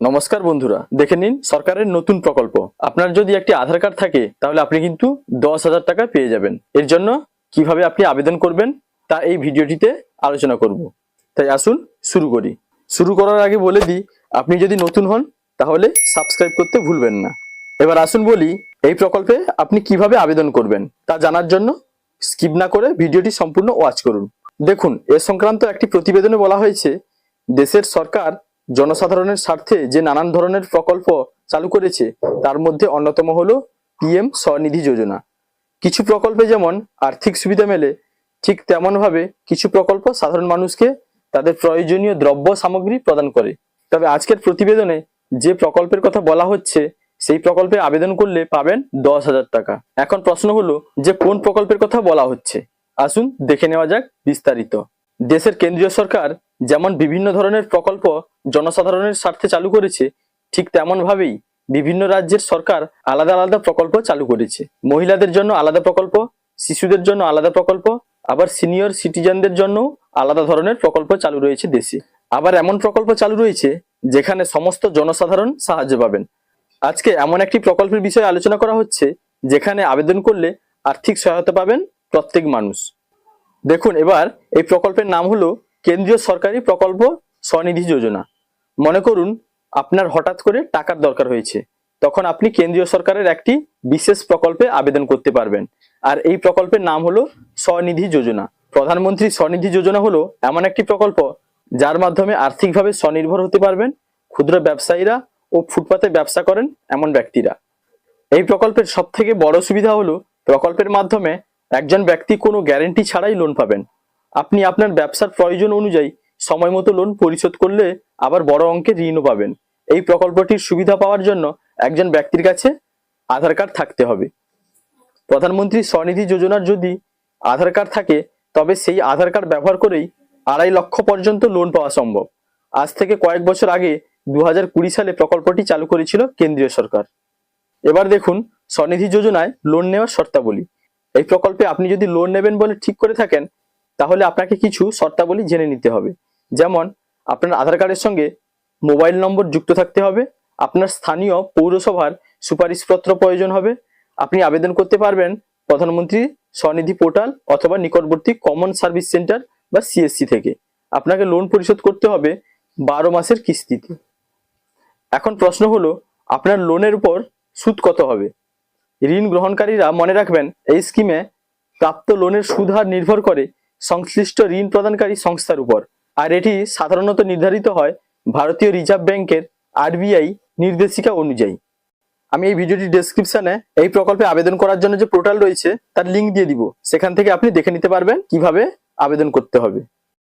নমস্কার বন্ধুরা, দেখে নিন সরকারের নতুন প্রকল্প। আপনার যদি একটি আধার কার্ড থাকে, তাহলে আপনি কিন্তু দশ হাজার টাকা পেয়ে যাবেন। এর জন্য কীভাবে আপনি আবেদন করবেন, তা এই ভিডিওটিতে আলোচনা করব। তাই আসুন শুরু করি। শুরু করার আগে বলে দিই, আপনি যদি নতুন হন, তাহলে সাবস্ক্রাইব করতে ভুলবেন না। এবার আসুন বলি, এই প্রকল্পে আপনি কীভাবে আবেদন করবেন, তা জানার জন্য স্কিপ না করে ভিডিওটি সম্পূর্ণ ওয়াচ করুন। দেখুন, এ সংক্রান্ত একটি প্রতিবেদনে বলা হয়েছে, দেশের সরকার জনসাধারণের স্বার্থে যে নানান ধরনের প্রকল্প চালু করেছে, তার মধ্যে অন্যতম হলো পিএম স্বনিধি যোজনা। কিছু প্রকল্পে যেমন আর্থিক সুবিধা মেলে, ঠিক তেমনভাবে কিছু প্রকল্প সাধারণ মানুষকে তাদের প্রয়োজনীয় দ্রব্য সামগ্রী প্রদান করে। তবে আজকের প্রতিবেদনে যে প্রকল্পের কথা বলা হচ্ছে, সেই প্রকল্পে আবেদন করলে পাবেন দশ হাজার টাকা। এখন প্রশ্ন হলো যে কোন প্রকল্পের কথা বলা হচ্ছে? আসুন দেখে নেওয়া যাক বিস্তারিত। দেশের কেন্দ্রীয় সরকার যেমন বিভিন্ন ধরনের প্রকল্প জনসাধারণের স্বার্থে চালু করেছে, ঠিক তেমনভাবেই বিভিন্ন রাজ্যের সরকার আলাদা আলাদা প্রকল্প চালু করেছে। মহিলাদের জন্য আলাদা প্রকল্প, শিশুদের জন্য আলাদা প্রকল্প, আবার সিনিয়র সিটিজেনদের জন্য আলাদা ধরনের প্রকল্প চালু রয়েছে দেশে। আবার এমন প্রকল্প চালু রয়েছে যেখানে সমস্ত জনসাধারণ সাহায্য পাবেন। আজকে এমন একটি প্রকল্পের বিষয়ে আলোচনা করা হচ্ছে, যেখানে আবেদন করলে আর্থিক সহায়তা পাবেন প্রত্যেক মানুষ। দেখুন, এবার এই প্রকল্পের নাম হলো কেন্দ্রীয় সরকারি প্রকল্প স্বনিধি যোজনা। মনে করুন, আপনার হঠাৎ করে টাকার দরকার হয়েছে। তখন আপনি কেন্দ্রীয় সরকারের একটি বিশেষ প্রকল্পে আবেদন করতে পারবেন। আর এই প্রকল্পের নাম হলো স্বনিধি যোজনা। প্রধানমন্ত্রী স্বনিধি যোজনা হলো এমন একটি প্রকল্প যার মাধ্যমে আর্থিকভাবে স্বনির্ভর হতে পারবেন, ক্ষুদ্র ব্যবসায়ীরা ও ফুটপাতে ব্যবসা করেন এমন ব্যক্তিরা। এই প্রকল্পের সব থেকে বড় সুবিধা হলো প্রকল্পের মাধ্যমে একজন ব্যক্তি কোনো গ্যারেন্টি ছাড়াই লোন পাবেন। আপনি আপনার ব্যবসার প্রয়োজন অনুযায়ী সময় মতো লোন পরিশোধ করলে আবার বড় অঙ্কের ঋণও পাবেন। এই প্রকল্পটির সুবিধা পাওয়ার জন্য একজন ব্যক্তির কাছে আধার কার্ড থাকতে হবে। প্রধানমন্ত্রী স্বনিধি যোজনার যদি আধার কার্ড থাকে, তবে সেই আধার কার্ড ব্যবহার করেই আড়াই লক্ষ পর্যন্ত লোন পাওয়া সম্ভব। আজ থেকে কয়েক বছর আগে দু সালে প্রকল্পটি চালু করেছিল কেন্দ্রীয় সরকার। এবার দেখুন, স্বনিধি যোজনায় লোন নেওয়ার শর্তাবলী। এই প্রকল্পে আপনি যদি লোন নেবেন বলে ঠিক করে থাকেন, তাহলে আপনাকে কিছু শর্তাবলী জেনে নিতে হবে। যেমন, আপনার আধার কার্ডের সঙ্গে মোবাইল নম্বর যুক্ত থাকতে হবে, আপনার স্থানীয় পৌরসভার সুপারিশপত্র প্রয়োজন হবে, আপনি আবেদন করতে পারবেন প্রধানমন্ত্রী স্বনিধি পোর্টাল অথবা নিকটবর্তী কমন সার্ভিস সেন্টার বা সিএসসি থেকে। আপনাকে লোন পরিশোধ করতে হবে বারো মাসের কিস্তিতে। এখন প্রশ্ন হলো, আপনার লোনের উপর সুদ কত হবে? ঋণ গ্রহণকারীরা মনে রাখবেন, এই স্কিমে প্রাপ্ত লোনের সুদ হার নির্ভর করে সংশ্লিষ্ট ঋণ প্রদানকারী সংস্থার উপর। আর এটি সাধারণত নির্ধারিত হয় ভারতীয় রিজার্ভ ব্যাংকের আরবিআই নির্দেশিকা অনুযায়ী। আমি এই ভিডিওটি ডেসক্রিপশনে এই প্রকল্পে আবেদন করার জন্য যে পোর্টাল রয়েছে, তার লিঙ্ক দিয়ে দিব। সেখান থেকে আপনি দেখে নিতে পারবেন কীভাবে আবেদন করতে হবে।